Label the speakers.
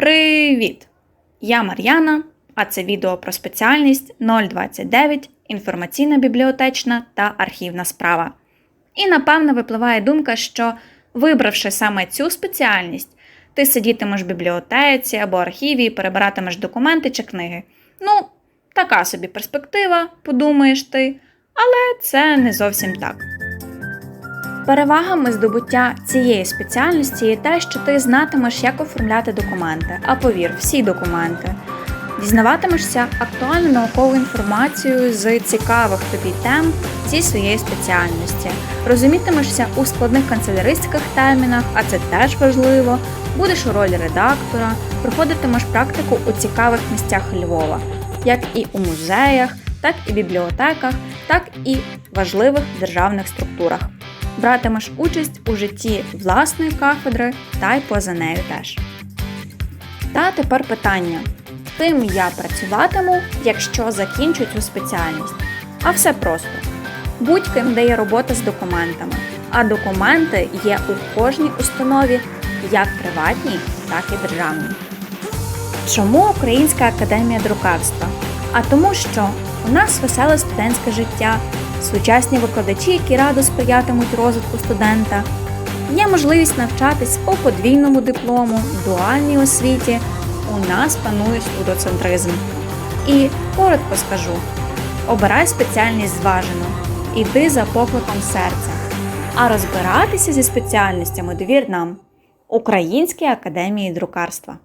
Speaker 1: Привіт! Я Мар'яна, а це відео про спеціальність 029 інформаційна бібліотечна та архівна справа. І напевно випливає думка, що вибравши саме цю спеціальність, ти сидітимеш в бібліотеці або архіві і перебиратимеш документи чи книги. Ну, така собі перспектива, подумаєш ти, але це не зовсім так. Перевагами здобуття цієї спеціальності є те, що ти знатимеш, як оформляти документи, а повір, всі документи. Дізнаватимешся актуальну наукову інформацію з цікавих тобі тем зі своєї спеціальності, розумітимешся у складних канцеляристських термінах, а це теж важливо. Будеш у ролі редактора, проходитимеш практику у цікавих місцях Львова, як і у музеях, так і бібліотеках, так і важливих державних структурах братимеш участь у житті власної кафедри та й поза нею теж. Та тепер питання: ким я працюватиму, якщо закінчу цю спеціальність? А все просто: будь-ким, де є робота з документами, а документи є у кожній установі, як приватній, так і державній. Чому Українська академія друкарства? А тому, що у нас веселе студентське життя, сучасні викладачі, які радо сприятимуть розвитку студента. Є можливість навчатись по подвійному диплому, дуальній освіті. У нас панує студоцентризм. І коротко скажу: обирай спеціальність зважено, іди за покликом серця. А розбиратися зі спеціальностями довір нам Українській академії друкарства.